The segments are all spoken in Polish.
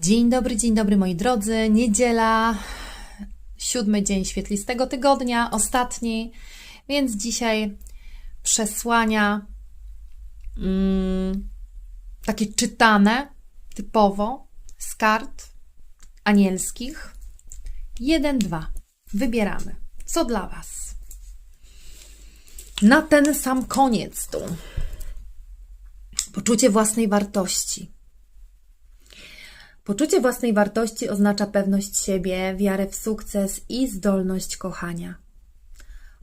Dzień dobry, dzień dobry moi drodzy. Niedziela, siódmy dzień świetlistego tygodnia, ostatni, więc dzisiaj przesłania mm, takie czytane typowo z kart anielskich. Jeden, dwa. Wybieramy. Co dla Was? Na ten sam koniec tu. Poczucie własnej wartości. Poczucie własnej wartości oznacza pewność siebie, wiarę w sukces i zdolność kochania.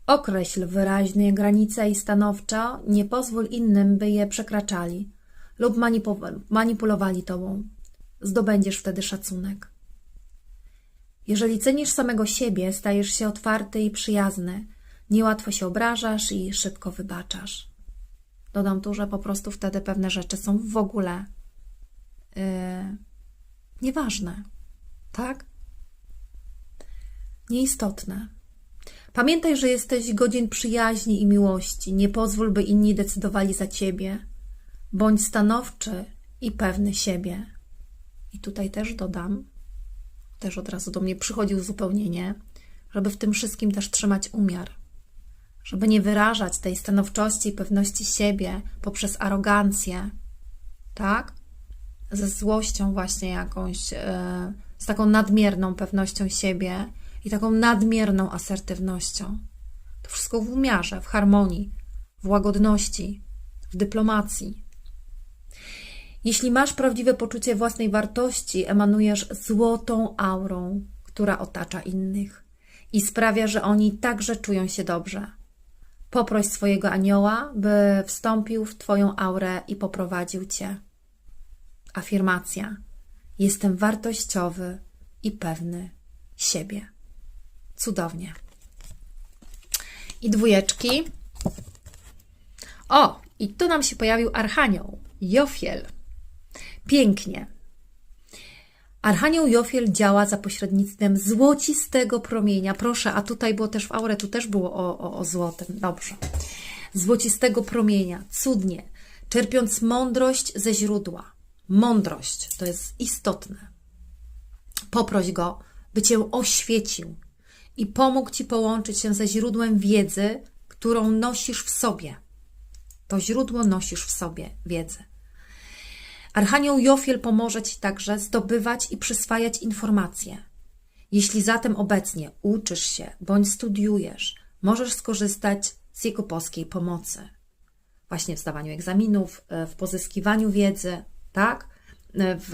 Określ wyraźnie granice i stanowczo nie pozwól innym, by je przekraczali lub manipu- manipulowali tobą. Zdobędziesz wtedy szacunek. Jeżeli cenisz samego siebie, stajesz się otwarty i przyjazny, niełatwo się obrażasz i szybko wybaczasz. Dodam tu, że po prostu wtedy pewne rzeczy są w ogóle yy, nieważne, tak? Nieistotne. Pamiętaj, że jesteś godzien przyjaźni i miłości. Nie pozwól, by inni decydowali za ciebie. Bądź stanowczy i pewny siebie. I tutaj też dodam, też od razu do mnie przychodzi uzupełnienie, żeby w tym wszystkim też trzymać umiar. Żeby nie wyrażać tej stanowczości i pewności siebie poprzez arogancję, tak? Ze złością właśnie jakąś, e, z taką nadmierną pewnością siebie i taką nadmierną asertywnością. To wszystko w umiarze, w harmonii, w łagodności, w dyplomacji. Jeśli masz prawdziwe poczucie własnej wartości, emanujesz złotą aurą, która otacza innych i sprawia, że oni także czują się dobrze. Poproś swojego anioła, by wstąpił w Twoją aurę i poprowadził Cię. Afirmacja: Jestem wartościowy i pewny siebie. Cudownie. I dwójeczki. O, i tu nam się pojawił Archanioł, Jofiel. Pięknie. Archanioł Jofiel działa za pośrednictwem złocistego promienia. Proszę, a tutaj było też w aurę, tu też było o, o, o złotym. Dobrze. Złocistego promienia. Cudnie. Czerpiąc mądrość ze źródła. Mądrość to jest istotne. Poproś go, by cię oświecił i pomógł ci połączyć się ze źródłem wiedzy, którą nosisz w sobie. To źródło nosisz w sobie wiedzę. Archanioł Jofiel pomoże ci także zdobywać i przyswajać informacje. Jeśli zatem obecnie uczysz się bądź studiujesz, możesz skorzystać z jego boskiej pomocy. Właśnie w zdawaniu egzaminów, w pozyskiwaniu wiedzy, tak? W